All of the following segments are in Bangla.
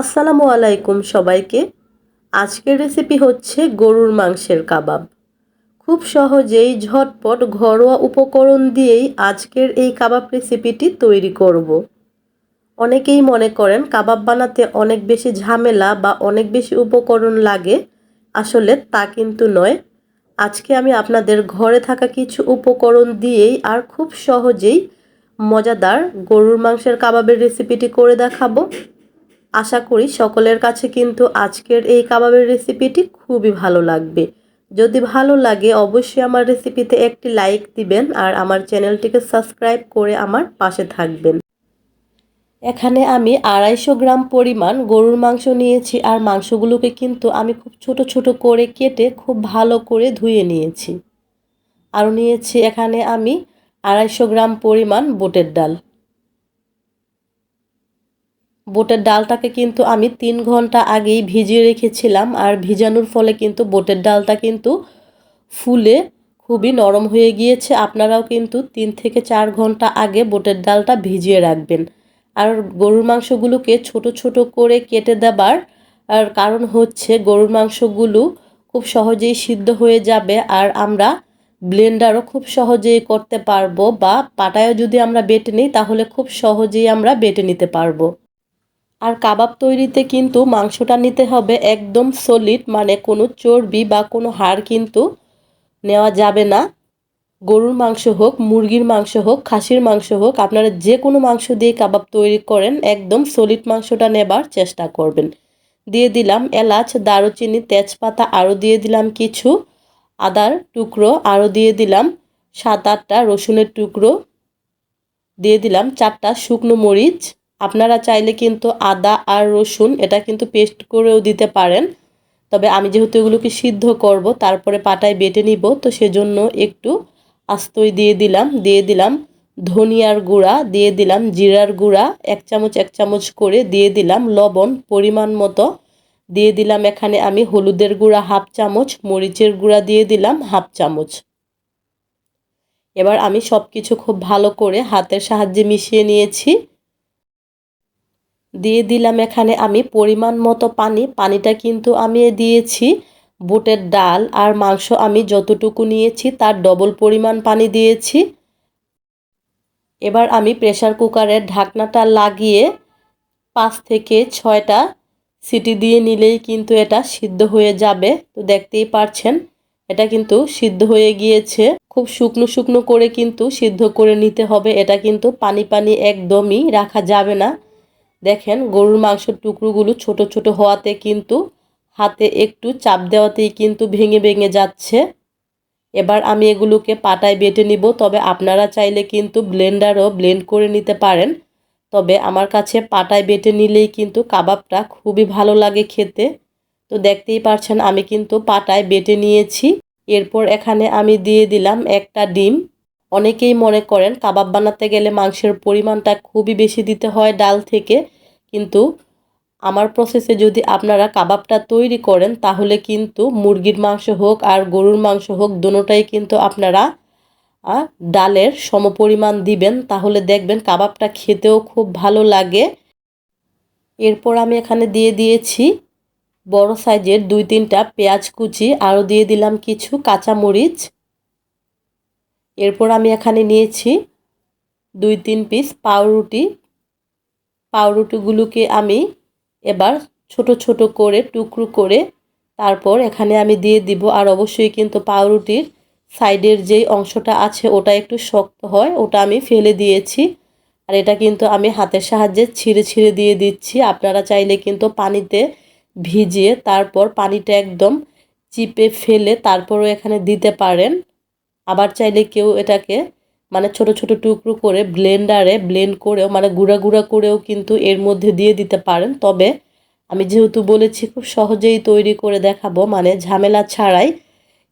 আসসালামু আলাইকুম সবাইকে। আজকের রেসিপি হচ্ছে গরুর মাংসের কাবাব। খুব সহজেই ঝটপট ঘরোয়া উপকরণ দিয়েই আজকের এই কাবাব রেসিপিটি তৈরি করব। অনেকেই মনে করেন কাবাব বানাতে অনেক বেশি ঝামেলা বা অনেক বেশি উপকরণ লাগে। আসলে তা কিন্তু নয়। আজকে আমি আপনাদের ঘরে থাকা কিছু উপকরণ দিয়েই আর খুব সহজেই মজাদার গরুর মাংসের কাবাবের রেসিপিটি করে দেখাবো। আশা করি সকলের কাছে কিন্তু আজকের এই কাবাবের রেসিপিটি খুবই ভালো লাগবে। যদি ভালো লাগে, অবশ্যই আমার রেসিপিতে একটি লাইক দিবেন আর আমার চ্যানেলটিকে সাবস্ক্রাইব করে আমার পাশে থাকবেন। এখানে আমি আড়াইশো গ্রাম পরিমাণ গরুর মাংস নিয়েছি আর মাংসগুলোকে কিন্তু আমি খুব ছোট ছোট করে কেটে খুব ভালো করে ধুয়ে নিয়েছি। আরও নিয়েছি এখানে আমি আড়াইশো গ্রাম পরিমাণ বুটের ডাল। বোটের ডালটাকে কিন্তু আমি তিন ঘণ্টা আগেই ভিজিয়ে রেখেছিলাম আর ভিজানোর ফলে কিন্তু বোটের ডালটা কিন্তু ফুলে খুবই নরম হয়ে গিয়েছে। আপনারাও কিন্তু তিন থেকে চার ঘণ্টা আগে বোটের ডালটা ভিজিয়ে রাখবেন। আর গরুর মাংসগুলোকে ছোট ছোট করে কেটে দেবার আর কারণ হচ্ছে গরুর মাংসগুলো খুব সহজেই সিদ্ধ হয়ে যাবে আর আমরা ব্লেন্ডারও খুব সহজেই করতে পারব বা পাটায়ও যদি আমরা বেটে নিই তাহলে খুব সহজেই আমরা বেটে নিতে পারব। আর কাবাব তৈরিতে কিন্তু মাংসটা নিতে হবে একদম সলিড মানে কোনো চর্বি বা কোনো হাড় কিন্তু নেওয়া যাবে না। গরুর মাংস হোক, মুরগির মাংস হোক, খাসির মাংস হোক, আপনারা যে কোনো মাংস দিয়ে কাবাব তৈরি করেন, একদম সলিড মাংসটা নেবার চেষ্টা করবেন। দিয়ে দিলাম এলাচ, দারুচিনি, তেজপাতা, আরও দিয়ে দিলাম কিছু, আদার টুকরো, আরও দিয়ে দিলাম সাত আটটা রসুনের টুকরো, দিয়ে দিলাম চারটা শুকনো মরিচ আপনারা চাইলে কিন্তু আদা আর রসুন এটা কিন্তু পেস্ট করেও দিতে পারেন। তবে আমি যেহেতু এগুলোকে সিদ্ধ করব, তারপরে পাটায় বেটে নিব, তো সেজন্য একটু আস্তই দিয়ে দিলাম দিয়ে দিলাম ধনিয়ার গুঁড়া, দিয়ে দিলাম জিরার গুঁড়া, এক চামচ এক চামচ করে দিয়ে দিলাম লবণ পরিমাণ মতো। দিয়ে দিলাম এখানে আমি হলুদের গুঁড়া হাফ চামচ, মরিচের গুঁড়া দিয়ে দিলাম হাফ চামচ। এবার আমি সব কিছু খুব ভালো করে হাতের সাহায্যে মিশিয়ে নিয়েছি। দিয়ে দিলাম এখানে আমি পরিমাণ মতো পানি। পানিটা কিন্তু আমি দিয়েছি বুটের ডাল আর মাংস আমি যতটুকু নিয়েছি তার ডবল পরিমাণ পানি দিয়েছি। এবার আমি প্রেশার কুকারের ঢাকনাটা লাগিয়ে পাঁচ থেকে ছয়টা সিটি দিয়ে নিলেই কিন্তু এটা সিদ্ধ হয়ে যাবে। তো দেখতেই পারছেন, এটা কিন্তু সিদ্ধ হয়ে গিয়েছে। খুব শুকনো শুকনো করে কিন্তু সিদ্ধ করে নিতে হবে। এটা কিন্তু পানি পানি একদমই রাখা যাবে না। দেখেন, গরুর মাংসের টুকরোগুলো ছোট ছোট হওয়াতে কিন্তু হাতে একটু চাপ দেওয়াতেই কিন্তু ভেঙে ভেঙে যাচ্ছে। এবার আমি এগুলোকে পাটায় বেটে নিব। তবে আপনারা চাইলে কিন্তু ব্লেন্ডারও ব্লেন্ড করে নিতে পারেন। তবে আমার কাছে পাটায় বেটে নিলেই কিন্তু কাবাবটা খুবই ভালো লাগে খেতে। তো দেখতেই পারছেন, আমি কিন্তু পাটায় বেটে নিয়েছি। এরপর এখানে আমি দিয়ে দিলাম একটা ডিম। অনেকেই মনে করেন কাবাব বানাতে গেলে মাংসের পরিমাণটা খুবই বেশি দিতে হয় ডাল থেকে। কিন্তু আমার প্রসেসে যদি আপনারা কাবাবটা তৈরি করেন, তাহলে কিন্তু মুরগির মাংস হোক আর গরুর মাংস হোক, দুটোটাই কিন্তু আপনারা ডালের সমপরিমাণ দিবেন। তাহলে দেখবেন কাবাবটা খেতেও খুব ভালো লাগে। এরপর আমি এখানে দিয়ে দিয়েছি বড় সাইজের দুই তিনটা পেঁয়াজ কুচি, আরও দিয়ে দিলাম কিছু কাঁচামরিচ। এরপর আমি এখানে নিয়েছি দুই তিন পিস পাউরুটি। পাউরুটিগুলোকে আমি এবার ছোট ছোট করে টুকরো করে তারপর এখানে আমি দিয়ে দিব আর অবশ্যই কিন্তু পাউরুটির সাইডের যেই অংশটা আছে ওটা একটু শক্ত হয়, ওটা আমি ফেলে দিয়েছি। আর এটা কিন্তু আমি হাতের সাহায্যে ছিঁড়ে ছিঁড়ে দিয়ে দিচ্ছি। আপনারা চাইলে কিন্তু পানিতে ভিজিয়ে তারপর পানিটা একদম চিপে ফেলে তারপরও এখানে দিতে পারেন। আবার চাইলে কেউ এটাকে মানে ছোট ছোট টুকরো করে ব্লেন্ডারে ব্লেন্ড করেও মানে গুঁড়া গুঁড়া করেও কিন্তু এর মধ্যে দিয়ে দিতে পারেন। তবে আমি যেহেতু বলেছি খুব সহজেই তৈরি করে দেখাবো মানে ঝামেলা ছাড়াই,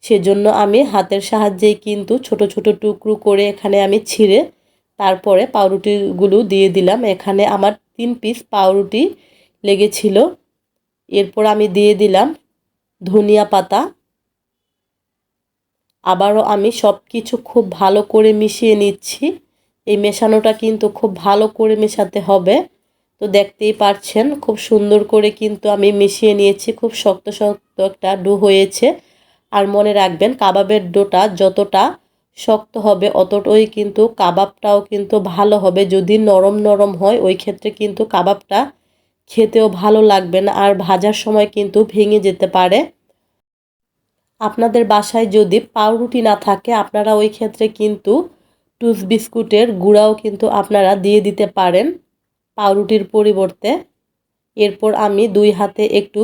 সেজন্য আমি হাতের সাহায্যেই কিন্তু ছোট ছোট টুকরো করে এখানে আমি ছিঁড়ে তারপরে পাউরুটিগুলো দিয়ে দিলাম। এখানে আমার তিন পিস পাউরুটি লেগেছিল। এরপর আমি দিয়ে দিলাম ধনিয়া পাতা। আবারও আমি সব কিছু খুব ভালো করে মিশিয়ে নিচ্ছি। এই মেশানোটা কিন্তু খুব ভালো করে মেশাতে হবে। তো দেখতেই পারছেন, খুব সুন্দর করে কিন্তু আমি মিশিয়ে নিয়েছি। খুব শক্ত শক্ত একটা ডো হয়েছে। আর মনে রাখবেন, কাবাবের ডোটা যতটা শক্ত হবে, অতটাই কিন্তু কাবাবটাও কিন্তু ভালো হবে। যদি নরম নরম হয়, ওই ক্ষেত্রে কিন্তু কাবাবটা খেতেও ভালো লাগবে না। আর ভাজার সময় কিন্তু ভেঙে যেতে পারে। আপনাদের বাসায় যদি পাউরুটি না থাকে, আপনারা ওই ক্ষেত্রে কিন্তু টুস বিস্কুটের গুঁড়াও কিন্তু আপনারা দিয়ে দিতে পারেন পাউরুটির পরিবর্তে। এরপর আমি দুই হাতে একটু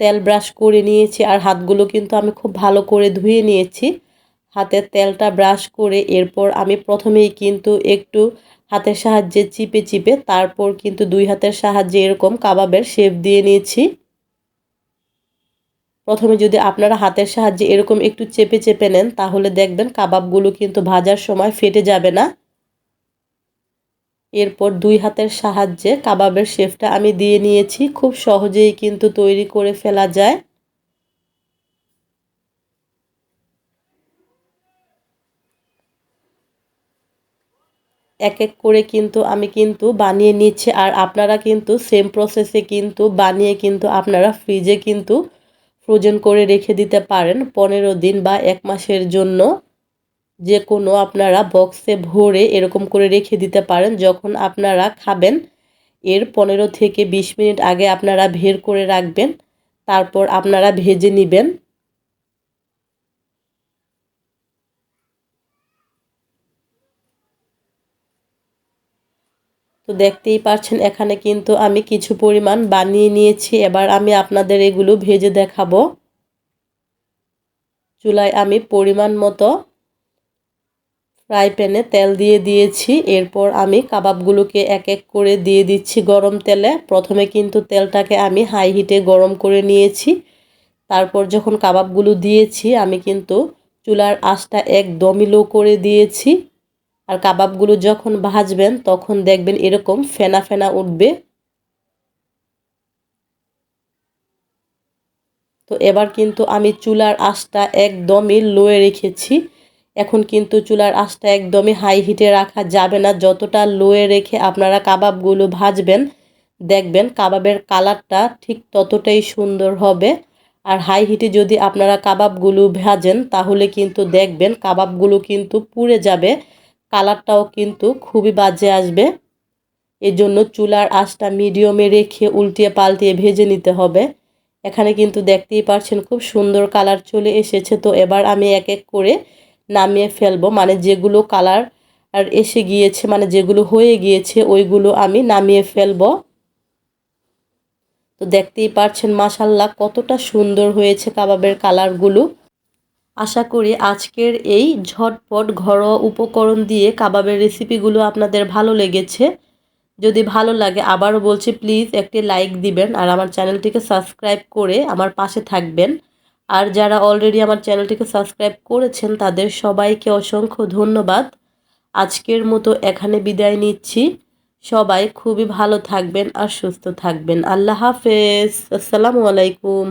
তেল ব্রাশ করে নিয়েছি আর হাতগুলো কিন্তু আমি খুব ভালো করে ধুয়ে নিয়েছি। হাতের তেলটা ব্রাশ করে এরপর আমি প্রথমেই কিন্তু একটু হাতের সাহায্যে চিপে চিপে তারপর কিন্তু দুই হাতের সাহায্যে এরকম কাবাবের শেপ দিয়ে নিয়েছি। প্রথমে যদি আপনারা হাতের সাহায্যে এরকম একটু চেপে চেপে নেন, তাহলে দেখবেন কাবাবগুলো কিন্তু ভাজার সময় ফেটে যাবে না। এরপর দুই হাতের সাহায্যে কাবাবের শেফটা আমি দিয়ে নিয়েছি। খুব সহজেই কিন্তু তৈরি করে ফেলা যায়। এক এক করে কিন্তু আমি কিন্তু বানিয়ে নিচ্ছি। আর আপনারা কিন্তু সেম প্রসেসে কিন্তু বানিয়ে কিন্তু আপনারা ফ্রিজে কিন্তু ফ্রোজেন করে রেখে দিতে পারেন পনেরো দিন বা এক মাসের জন্য। যে কোনো আপনারা বক্সে ভরে এরকম করে রেখে দিতে পারেন। যখন আপনারা খাবেন, এর পনেরো থেকে বিশ মিনিট আগে আপনারা ভের করে রাখবেন। তারপর আপনারা ভেজে নেবেন। তো দেখতেই পাচ্ছেন এখানে কিন্তু আমি কিছু পরিমাণ বানিয়ে নিয়েছি। এবার আমি আপনাদের এগুলো ভেজে দেখাবো। চুলায় আমি পরিমাণ মতো ফ্রাই প্যানে তেল দিয়ে দিয়েছি। এরপর আমি কাবাবগুলোকে এক এক করে দিয়ে দিচ্ছি গরম তেলে। প্রথমে কিন্তু তেলটাকে আমি হাই হিটে গরম করে নিয়েছি। তারপর যখন কাবাবগুলো দিয়েছি, আমি কিন্তু চুলার আঁচটা একদমই লো করে দিয়েছি। আর কাবাবগুলো যখন ভাজবেন, তখন দেখবেন এরকম ফেনা ফেনা উঠবে। তো এবার কিন্তু আমি চুলার আঁচটা একদমই লোয়ে রেখেছি। এখন কিন্তু চুলার আঁচটা একদমই হাই হিটে রাখা যাবে না। যতটা লোয়ে রেখে আপনারা কাবাবগুলো ভাজবেন, দেখবেন কাবাবের কালারটা ঠিক ততটাই সুন্দর হবে। আর হাই হিটে যদি আপনারা কাবাবগুলো ভাজেন, তাহলে কিন্তু দেখবেন কাবাবগুলো কিন্তু পুড়ে যাবে। কালারটাও কিন্তু খুবই বাজে আসবে। এর জন্য চুলার আঁচটা মিডিয়ামে রেখে উল্টিয়ে পাল্টিয়ে ভেজে নিতে হবে। এখানে কিন্তু দেখতেই পারছেন খুব সুন্দর কালার চলে এসেছে। তো এবার আমি এক এক করে নামিয়ে ফেলব। মানে যেগুলো কালার আর এসে গিয়েছে মানে যেগুলো হয়ে গিয়েছে, ওইগুলো আমি নামিয়ে ফেলব। তো দেখতেই পারছেন মাসাল্লাহ কতটা সুন্দর হয়েছে কাবাবের কালারগুলো। আশা করি আজকের এই ঝটপট ঘরোয়া উপকরণ দিয়ে কাবাবের রেসিপিগুলো আপনাদের ভালো লেগেছে। যদি ভালো লাগে আবারও বলছি প্লিজ একটি লাইক দিবেন আর আমার চ্যানেলটিকে সাবস্ক্রাইব করে আমার পাশে থাকবেন। আর যারা অলরেডি আমার চ্যানেলটিকে সাবস্ক্রাইব করেছেন, তাদের সবাইকে অসংখ্য ধন্যবাদ। আজকের মতো এখানে বিদায় নিচ্ছি। সবাই খুবই ভালো থাকবেন আর সুস্থ থাকবেন। আল্লাহ হাফেজ। আসসালামু আলাইকুম।